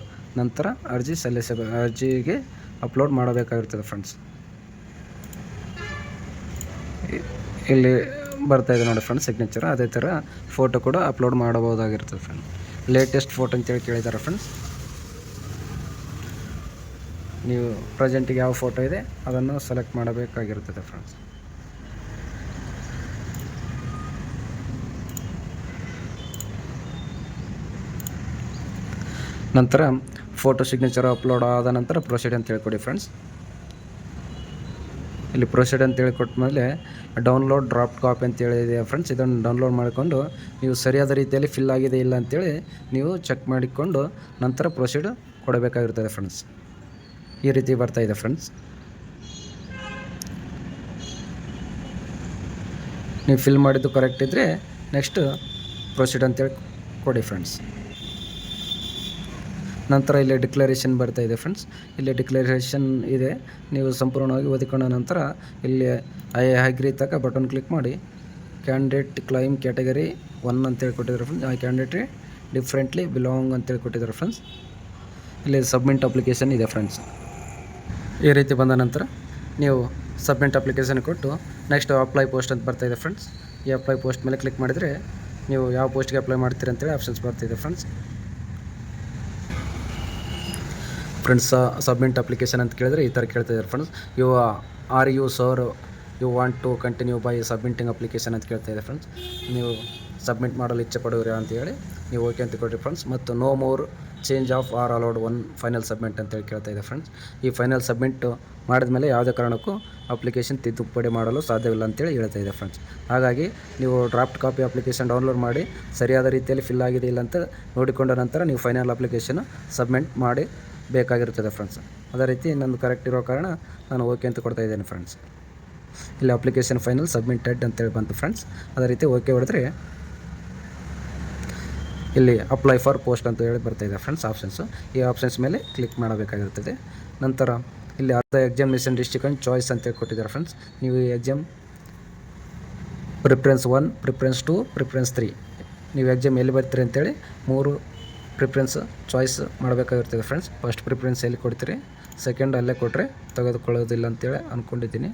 ನಂತರ ಅರ್ಜಿ ಸಲ್ಲಿಸಬೇಕು ಅರ್ಜಿಗೆ ಅಪ್ಲೋಡ್ ಮಾಡಬೇಕಾಗಿರ್ತದೆ ಫ್ರೆಂಡ್ಸ್. ಇಲ್ಲಿ ಬರ್ತಾ ಇದೆ ನೋಡಿ ಫ್ರೆಂಡ್ಸ್ ಸಿಗ್ನೇಚರ್ ಅದೇ ಥರ ಫೋಟೋ ಕೂಡ ಅಪ್ಲೋಡ್ ಮಾಡಬಹುದಾಗಿರ್ತದೆ ಫ್ರೆಂಡ್ ಲೇಟೆಸ್ಟ್ ಫೋಟೋ ಅಂತೇಳಿ ಕೇಳಿದ್ದಾರೆ ಫ್ರೆಂಡ್ಸ್ ನೀವು ಪ್ರೆಸೆಂಟಿಗೆ ಯಾವ ಫೋಟೋ ಇದೆ, ಅದನ್ನು ಸೆಲೆಕ್ಟ್ ಮಾಡಬೇಕಾಗಿರ್ತದೆ ಫ್ರೆಂಡ್ಸ್ ನಂತರ ಫೋಟೋ ಸಿಗ್ನೇಚರ್ ಅಪ್ಲೋಡ್ ಆದ ನಂತರ ಪ್ರೊಸೀಡ್ ಅಂತ ಹೇಳ್ಕೊಡಿ ಫ್ರೆಂಡ್ಸ್ ಇಲ್ಲಿ ಪ್ರೊಸೀಡ್ ಅಂತೇಳಿ ಕೊಟ್ಟ ಮೇಲೆ ಡೌನ್ಲೋಡ್ ಡ್ರಾಪ್ ಕಾಪಿ ಅಂತೇಳಿ ಇದೆ ಫ್ರೆಂಡ್ಸ್ ಇದನ್ನು ಡೌನ್ಲೋಡ್ ಮಾಡಿಕೊಂಡು ನೀವು ಸರಿಯಾದ ರೀತಿಯಲ್ಲಿ ಫಿಲ್ ಆಗಿದೆ ಇಲ್ಲ ಅಂತೇಳಿ ನೀವು ಚೆಕ್ ಮಾಡಿಕೊಂಡು ನಂತರ ಪ್ರೊಸೀಡ್ ಕೊಡಬೇಕಾಗಿರ್ತದೆ ಫ್ರೆಂಡ್ಸ್ ಈ ರೀತಿ ಬರ್ತಾ ಇದೆ ಫ್ರೆಂಡ್ಸ್ ನೀವು ಫಿಲ್ ಮಾಡಿದ್ದು ಕರೆಕ್ಟ್ ಇದ್ದರೆ ನೆಕ್ಸ್ಟ್ ಪ್ರೊಸೀಡ್ ಅಂತೇಳಿ ಕೊಡಿ ಫ್ರೆಂಡ್ಸ್ ನಂತರ ಇಲ್ಲಿ ಡಿಕ್ಲರೇಷನ್ ಬರ್ತಾ ಇದೆ ಫ್ರೆಂಡ್ಸ್ ಇಲ್ಲಿ ಡಿಕ್ಲರೇಷನ್ ಇದೆ. ನೀವು ಸಂಪೂರ್ಣವಾಗಿ ಓದಿಕೊಂಡ ನಂತರ ಇಲ್ಲಿ ಐ ಹಗ್ರಿ ತಕ ಬಟನ್ ಕ್ಲಿಕ್ ಮಾಡಿ ಕ್ಯಾಂಡಿಡೇಟ್ ಕ್ಲೈಮ್ ಕ್ಯಾಟಗರಿ ಒನ್ ಅಂತೇಳಿ ಕೊಟ್ಟಿದ್ದಾರೆ ಫ್ರೆಂಡ್ಸ್ ಆ ಕ್ಯಾಂಡಿಡೇಟ್ ಡಿಫ್ರೆಂಟ್ಲಿ ಬಿಲಾಂಗ್ ಅಂತೇಳಿ ಕೊಟ್ಟಿದ್ದಾರೆ ಫ್ರೆಂಡ್ಸ್ ಇಲ್ಲಿ ಸಬ್ಮಿಟ್ ಅಪ್ಲಿಕೇಶನ್ ಇದೆ ಫ್ರೆಂಡ್ಸ್ ಈ ರೀತಿ ಬಂದ ನಂತರ ನೀವು ಸಬ್ಮಿಟ್ ಅಪ್ಲಿಕೇಶನ್ ಕೊಟ್ಟು ನೆಕ್ಸ್ಟ್ ಅಪ್ಲೈ ಪೋಸ್ಟ್ ಅಂತ ಬರ್ತಾ ಇದೆ ಫ್ರೆಂಡ್ಸ್ ಈ ಅಪ್ಲೈ ಪೋಸ್ಟ್ ಮೇಲೆ ಕ್ಲಿಕ್ ಮಾಡಿದರೆ ನೀವು ಯಾವ ಪೋಸ್ಟ್ಗೆ ಅಪ್ಲೈ ಮಾಡ್ತೀರಿ ಅಂತೇಳಿ ಆಪ್ಷನ್ಸ್ ಬರ್ತಿದೆ ಫ್ರೆಂಡ್ಸ್ ಫ್ರೆಂಡ್ಸ್ ಸಬ್ಮಿಟ್ ಅಪ್ಲಿಕೇಶನ್ ಅಂತ ಕೇಳಿದ್ರೆ ಈ ಥರ ಕೇಳ್ತಾ ಇದ್ದಾರೆ friends you are you sure you want to continue by submitting application ಅಂತ ಕೇಳ್ತಾ ಇದೆ ಫ್ರೆಂಡ್ಸ್ ನೀವು ಸಬ್ಮಿಟ್ ಮಾಡಲು ಇಚ್ಛೆ ಅಂತ ಹೇಳಿ ನೀವು ಓಕೆ ಅಂತ ಕೊಡ್ರಿ ಫ್ರೆಂಡ್ಸ್ ಮತ್ತು no more change of are allowed one final submit ಅಂತೇಳಿ ಕೇಳ್ತಾ ಇದೆ ಫ್ರೆಂಡ್ಸ್ ಈ ಫೈನಲ್ ಸಬ್ಮಿಟ್ ಮಾಡಿದ ಮೇಲೆ ಯಾವುದೇ ಕಾರಣಕ್ಕೂ ಅಪ್ಲಿಕೇಶನ್ ತಿದ್ದುಪಡಿ ಮಾಡಲು ಸಾಧ್ಯವಿಲ್ಲ ಅಂತೇಳಿ ಹೇಳ್ತಾ ಇದೆ ಫ್ರೆಂಡ್ಸ್ ಹಾಗಾಗಿ ನೀವು ಡ್ರಾಫ್ಟ್ ಕಾಪಿ ಅಪ್ಲಿಕೇಶನ್ ಡೌನ್ಲೋಡ್ ಮಾಡಿ ಸರಿಯಾದ ರೀತಿಯಲ್ಲಿ ಫಿಲ್ ಆಗಿದೆ ಇಲ್ಲ ಅಂತ ನೋಡಿಕೊಂಡ ನಂತರ ನೀವು ಫೈನಲ್ ಅಪ್ಲಿಕೇಶನ್ ಸಬ್ಮಿಟ್ ಮಾಡಿ ಬೇಕಾಗಿರುತ್ತದೆ ಫ್ರೆಂಡ್ಸ್ ಅದೇ ರೀತಿ ನಂದು ಕರೆಕ್ಟ್ ಇರೋ ಕಾರಣ ನಾನು ಓಕೆ ಅಂತ ಕೊಡ್ತಾ ಇದ್ದೇನೆ ಫ್ರೆಂಡ್ಸ್ ಇಲ್ಲಿ ಅಪ್ಲಿಕೇಶನ್ ಫೈನಲ್ ಸಬ್ಮಿಟೆಡ್ ಅಂತೇಳಿ ಬಂತು ಫ್ರೆಂಡ್ಸ್ ಅದೇ ರೀತಿ ಓಕೆ ಹೊಡೆದ್ರೆ ಇಲ್ಲಿ ಅಪ್ಲೈ ಫಾರ್ ಪೋಸ್ಟ್ ಅಂತ ಹೇಳಿ ಬರ್ತಾ ಇದೆ ಫ್ರೆಂಡ್ಸ್ ಆಪ್ಷನ್ಸು ಈ ಆಪ್ಷನ್ಸ್ ಮೇಲೆ ಕ್ಲಿಕ್ ಮಾಡಬೇಕಾಗಿರ್ತದೆ. ನಂತರ ಇಲ್ಲಿ ಅರ್ಧ ಎಕ್ಸಾಮಿನೇಷನ್ ಡಿಸ್ಟಿಕ್ ಅಂಡ್ ಚಾಯ್ಸ್ ಅಂತೇಳಿ ಕೊಟ್ಟಿದ್ದಾರೆ ಫ್ರೆಂಡ್ಸ್ ನೀವು ಈ exam preference one preference two preference three ನೀವು ಎಕ್ಸಾಮ್ ಎಲ್ಲಿ ಬರ್ತೀರಿ ಅಂತೇಳಿ ಮೂರು ಪ್ರಿಫರೆನ್ಸ್ ಚಾಯ್ಸ್ ಮಾಡಬೇಕಾಗಿರ್ತದೆ ಫ್ರೆಂಡ್ಸ್ ಫಸ್ಟ್ ಪ್ರಿಫರೆನ್ಸ್ ಎಲ್ಲಿ ಕೊಡ್ತೀರಿ? ಸೆಕೆಂಡ್ ಅಲ್ಲೇ ಕೊಟ್ಟರೆ ತೆಗೆದುಕೊಳ್ಳೋದಿಲ್ಲ ಅಂತೇಳಿ ಅಂದ್ಕೊಂಡಿದ್ದೀನಿ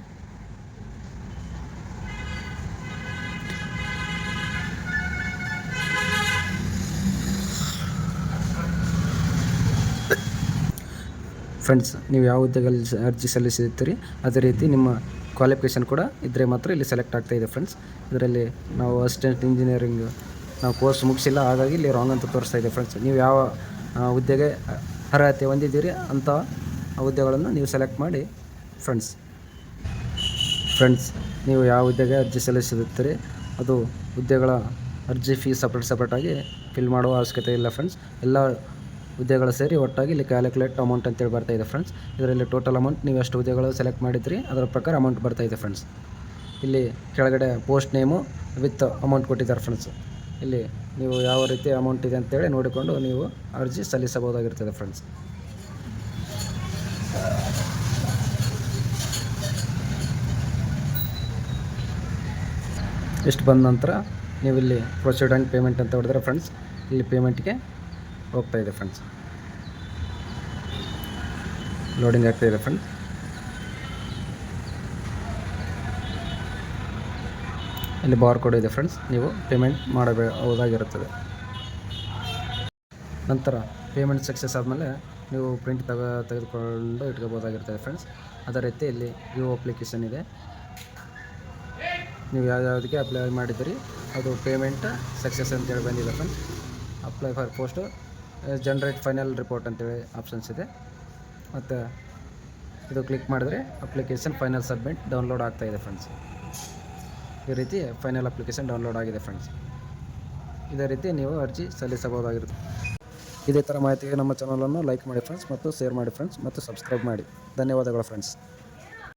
ಫ್ರೆಂಡ್ಸ್ ನೀವು ಯಾವ ಹುದ್ದೆಗಳಲ್ಲಿ ಸ- ಅರ್ಜಿ ಸಲ್ಲಿಸಿರ್ತೀರಿ ಅದೇ ರೀತಿ ನಿಮ್ಮ ಕ್ವಾಲಿಫಿಕೇಷನ್ ಕೂಡ ಇದ್ದರೆ ಮಾತ್ರ ಇಲ್ಲಿ ಸೆಲೆಕ್ಟ್ ಆಗ್ತಾಯಿದೆ ಫ್ರೆಂಡ್ಸ್ ಇದರಲ್ಲಿ ನಾವು ಅಸಿಸ್ಟೆಂಟ್ ಇಂಜಿನಿಯರಿಂಗ್ ನಾವು ಕೋರ್ಸ್ ಮುಗಿಸಿಲ್ಲ, ಹಾಗಾಗಿ ಇಲ್ಲಿ ರಾಂಗ್ ಅಂತ ತೋರಿಸ್ತಾ ಇದೆ ಫ್ರೆಂಡ್ಸ್ ನೀವು ಯಾವ ಹುದ್ದೆಗೆ ಅರ್ಹತೆ ಹೊಂದಿದ್ದೀರಿ ಅಂಥ ಹುದ್ದೆಗಳನ್ನು ನೀವು ಸೆಲೆಕ್ಟ್ ಮಾಡಿ ಫ್ರೆಂಡ್ಸ್ ಫ್ರೆಂಡ್ಸ್ ನೀವು ಯಾವ ಹುದ್ದೆಗೆ ಅರ್ಜಿ ಸಲ್ಲಿಸಿರುತ್ತೀರಿ ಅದು ಹುದ್ದೆಗಳ ಅರ್ಜಿ ಫೀಸ್ ಸಪ್ರೇಟ್ ಸಪ್ರೇಟಾಗಿ ಫಿಲ್ ಮಾಡುವ ಅವಶ್ಯಕತೆ ಇಲ್ಲ ಫ್ರೆಂಡ್ಸ್ ಎಲ್ಲ ಹುದ್ದೆಗಳು ಸೇರಿ ಒಟ್ಟಾಗಿ ಇಲ್ಲಿ ಕ್ಯಾಲ್ಕುಲೇಟ್ ಅಮೌಂಟ್ ಅಂತೇಳಿ ಬರ್ತಾ ಇದೆ ಫ್ರೆಂಡ್ಸ್ ಇದರಲ್ಲಿ ಟೋಟಲ್ ಅಮೌಂಟ್ ನೀವು ಎಷ್ಟು ಹುದ್ದೆಗಳು ಸೆಲೆಕ್ಟ್ ಮಾಡಿದ್ರಿ ಅದರ ಪ್ರಕಾರ ಅಮೌಂಟ್ ಬರ್ತಾ ಇದೆ ಫ್ರೆಂಡ್ಸ್ ಇಲ್ಲಿ ಕೆಳಗಡೆ ಪೋಸ್ಟ್ ನೇಮು ವಿತ್ ಅಮೌಂಟ್ ಕೊಟ್ಟಿದ್ದಾರೆ ಫ್ರೆಂಡ್ಸ್ ಇಲ್ಲಿ ನೀವು ಯಾವ ರೀತಿ ಅಮೌಂಟ್ ಇದೆ ಅಂತೇಳಿ ನೋಡಿಕೊಂಡು ನೀವು ಅರ್ಜಿ ಸಲ್ಲಿಸಬಹುದಾಗಿರ್ತದೆ ಫ್ರೆಂಡ್ಸ್ ಇಷ್ಟು ಬಂದ ನಂತರ ನೀವು ಇಲ್ಲಿ ಪ್ರೊಸೀಡ್ ಆ್ಯಂಡ್ ಪೇಮೆಂಟ್ ಅಂತ ಹೊಡೆದ್ರೆ ಫ್ರೆಂಡ್ಸ್ ಇಲ್ಲಿ ಪೇಮೆಂಟ್ಗೆ ಹೋಗ್ತಾಯಿದೆ ಫ್ರೆಂಡ್ಸ್ ಲೋಡಿಂಗ್ ಆಗ್ತಾಯಿದೆ ಫ್ರೆಂಡ್ಸ್ ಇಲ್ಲಿ ಬಾರ್ ಕೋಡ್ ಇದೆ ಫ್ರೆಂಡ್ಸ್ ನೀವು ಪೇಮೆಂಟ್ ಮಾಡಬಹುದಾಗಿರುತ್ತದೆ ನಂತರ ಪೇಮೆಂಟ್ ಸಕ್ಸಸ್ ಆದಮೇಲೆ ನೀವು ಪ್ರಿಂಟ್ ತಗ, ತೆಗೆದುಕೊಂಡು ಇಟ್ಕೋಬೋದಾಗಿರ್ತದೆ ಫ್ರೆಂಡ್ಸ್ ಅದೇ ರೀತಿ ಇಲ್ಲಿ ಯು ಅಪ್ಲಿಕೇಶನ್ ಇದೆ. ನೀವು ಯಾವ್ಯಾವುದಕ್ಕೆ ಅಪ್ಲೈ ಮಾಡಿದ್ದೀರಿ, ಅದು ಪೇಮೆಂಟ್ ಸಕ್ಸಸ್ ಅಂತೇಳಿ ಬಂದಿದೆ friends apply for post generate final report ಅಂತೇಳಿ ಆಪ್ಷನ್ಸ್ ಇದೆ. ಮತ್ತು ಇದು ಕ್ಲಿಕ್ ಮಾಡಿದ್ರೆ ಅಪ್ಲಿಕೇಶನ್ ಫೈನಲ್ ಸಬ್ಮಿಟ್ ಡೌನ್ಲೋಡ್ ಆಗ್ತಾಯಿದೆ ಫ್ರೆಂಡ್ಸ್ ಈ ರೀತಿ ಫೈನಲ್ ಅಪ್ಲಿಕೇಶನ್ ಡೌನ್ಲೋಡ್ ಆಗಿದೆ ಫ್ರೆಂಡ್ಸ್ ಇದೇ ರೀತಿ ನೀವು ಅರ್ಜಿ ಸಲ್ಲಿಸಬಹುದಾಗಿರುತ್ತೆ. ಇದೇ ಥರ ಮಾಹಿತಿಗೆ ನಮ್ಮ ಚಾನಲನ್ನು ಲೈಕ್ ಮಾಡಿ ಫ್ರೆಂಡ್ಸ್ ಮತ್ತು ಶೇರ್ ಮಾಡಿ ಫ್ರೆಂಡ್ಸ್ ಮತ್ತು ಸಬ್ಸ್ಕ್ರೈಬ್ ಮಾಡಿ. ಧನ್ಯವಾದಗಳು ಫ್ರೆಂಡ್ಸ್